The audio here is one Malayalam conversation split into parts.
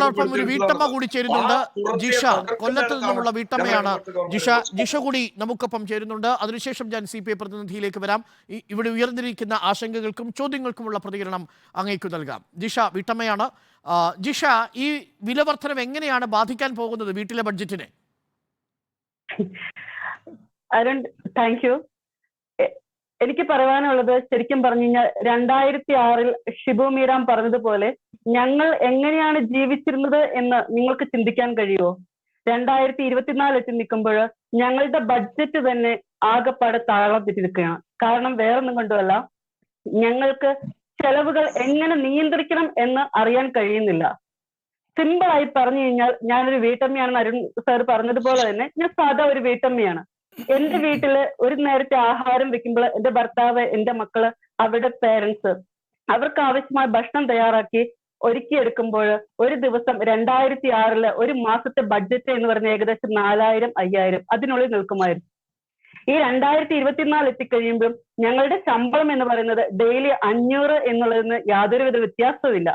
നമ്മളോടൊപ്പം ഒരു വീട്ടമ്മ കൂടി ചേരുന്നുണ്ട്. ജിഷ കൊല്ലത്ത് നിന്നുള്ള വീട്ടമ്മയാണ്. ജിഷ ജിഷ കൂടി നമുക്കൊപ്പം ചേരുന്നുണ്ട്. അതിനുശേഷം ഞാൻ സി പി ഐ പ്രതിനിധിയിലേക്ക് വരാം. ഇവിടെ ഉയർന്നിരിക്കുന്ന ആശങ്കകൾക്കും ചോദ്യങ്ങൾക്കുമുള്ള പ്രതികരണം അങ്ങേക്ക് നൽകാം. ജിഷ വീട്ടമ്മയാണ്. ജിഷ ഈ വിലവർദ്ധനം എങ്ങനെയാണ് ബാധിക്കാൻ പോകുന്നത് വീട്ടിലെ ബഡ്ജറ്റിനെ? അരുൺ താങ്ക് യു എനിക്ക് പറയാനുള്ളത് ശരിക്കും പറഞ്ഞു കഴിഞ്ഞാൽ രണ്ടായിരത്തി ആറിൽ ഷിബു മീരാം പറഞ്ഞതുപോലെ ഞങ്ങൾ എങ്ങനെയാണ് ജീവിച്ചിരുന്നത് എന്ന് നിങ്ങൾക്ക് ചിന്തിക്കാൻ കഴിയുമോ? രണ്ടായിരത്തി ഇരുപത്തിനാല് എത്തി നിൽക്കുമ്പോൾ ഞങ്ങളുടെ ബഡ്ജറ്റ് തന്നെ ആകെപ്പാടെ തെറ്റിരിക്കുകയാണ് കാരണം വേറൊന്നും കൊണ്ടുമല്ല ഞങ്ങൾക്ക് ചെലവുകൾ എങ്ങനെ നിയന്ത്രിക്കണം എന്ന് അറിയാൻ കഴിയുന്നില്ല. സിമ്പിൾ ആയി പറഞ്ഞു കഴിഞ്ഞാൽ ഞാനൊരു വീട്ടമ്മയാണെന്ന് അരുൺ സാർ പറഞ്ഞതുപോലെ തന്നെ ഞാൻ സാധാ ഒരു വീട്ടമ്മയാണ്. എന്റെ വീട്ടിൽ ഒരു നേരത്തെ ആഹാരം വെക്കുമ്പോൾ എന്റെ ഭർത്താവ് എന്റെ മക്കൾ അവരുടെ പേരൻസ് അവർക്ക് ആവശ്യമായ ഭക്ഷണം തയ്യാറാക്കി ഒരുക്കിയെടുക്കുമ്പോൾ ഒരു ദിവസം രണ്ടായിരത്തി ആറിൽ ഒരു മാസത്തെ ബഡ്ജറ്റ് എന്ന് പറഞ്ഞ ഏകദേശം നാലായിരം അയ്യായിരം അതിനുള്ളിൽ നിൽക്കുമായിരുന്നു. ഈ രണ്ടായിരത്തി ഇരുപത്തിനാല് എത്തിക്കഴിയുമ്പോൾ ഞങ്ങളുടെ ശമ്പളം എന്ന് പറയുന്നത് ഡെയിലി അഞ്ഞൂറ് എന്നുള്ളതിന് യാതൊരുവിധ വ്യത്യാസവുമില്ല.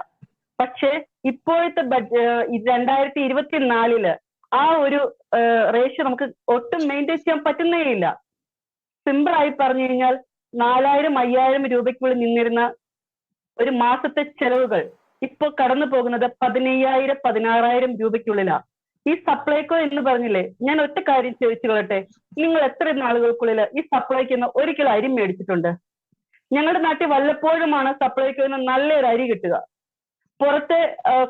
പക്ഷേ ഇപ്പോഴത്തെ രണ്ടായിരത്തി ഇരുപത്തിനാലിൽ ആ ഒരു റേഷ്യോ നമുക്ക് ഒട്ടും മെയിന്റെയിൻ ചെയ്യാൻ പറ്റുന്നേ ഇല്ല സിമ്പിൾ ആയി പറഞ്ഞു കഴിഞ്ഞാൽ നാലായിരം അയ്യായിരം രൂപയ്ക്കുള്ളിൽ നിന്നിരുന്ന ഒരു മാസത്തെ ചെലവുകൾ ഇപ്പോൾ കടന്നു പോകുന്നത് പതിനയ്യായിരം പതിനാറായിരം രൂപയ്ക്കുള്ളിലാ. ഈ സപ്ലൈകോ എന്ന് പറഞ്ഞില്ലേ ഞാൻ ഒറ്റ കാര്യം ചോദിച്ചു കൊള്ളട്ടെ നിങ്ങൾ എത്ര നാളുകൾക്കുള്ളിൽ ഈ സപ്ലൈക്ക് നിന്ന് ഒരിക്കൽ അരി മേടിച്ചിട്ടുണ്ട്? ഞങ്ങളുടെ നാട്ടിൽ വല്ലപ്പോഴുമാണ് സപ്ലൈക്കോന്ന് നല്ലൊരു അരി കിട്ടുക. പുറത്തെ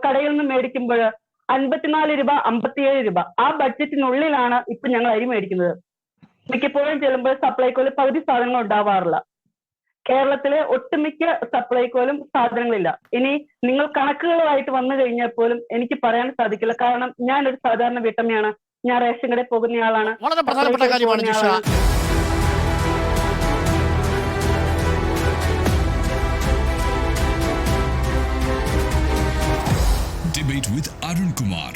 കടയിൽ നിന്ന് മേടിക്കുമ്പോൾ അൻപത്തിനാല് രൂപ അമ്പത്തിയേഴ് രൂപ. ആ ബഡ്ജറ്റിനുള്ളിലാണ് ഇപ്പൊ ഞങ്ങൾ അരി മേടിക്കുന്നത്. മിക്കപ്പോഴും ചെല്ലുമ്പോൾ സപ്ലൈകോയിൽ പകുതി സാധനങ്ങൾ ഉണ്ടാവാറില്ല. കേരളത്തിലെ ഒട്ടുമിക്ക സപ്ലൈകോയിലും സാധനങ്ങളില്ല. ഇനി നിങ്ങൾ കണക്കുകളുമായിട്ട് വന്നു കഴിഞ്ഞാൽ പോലും എനിക്ക് പറയാൻ സാധിക്കില്ല. കാരണം ഞാൻ ഒരു സാധാരണ വീട്ടമ്മയാണ്. ഞാൻ റേഷൻ കടയിൽ പോകുന്നയാളാണ് വളരെ പ്രധാനപ്പെട്ട സപ്ലൈകോയിൽ കാര്യമാണ് Jisha. Debate with Arun Kumar.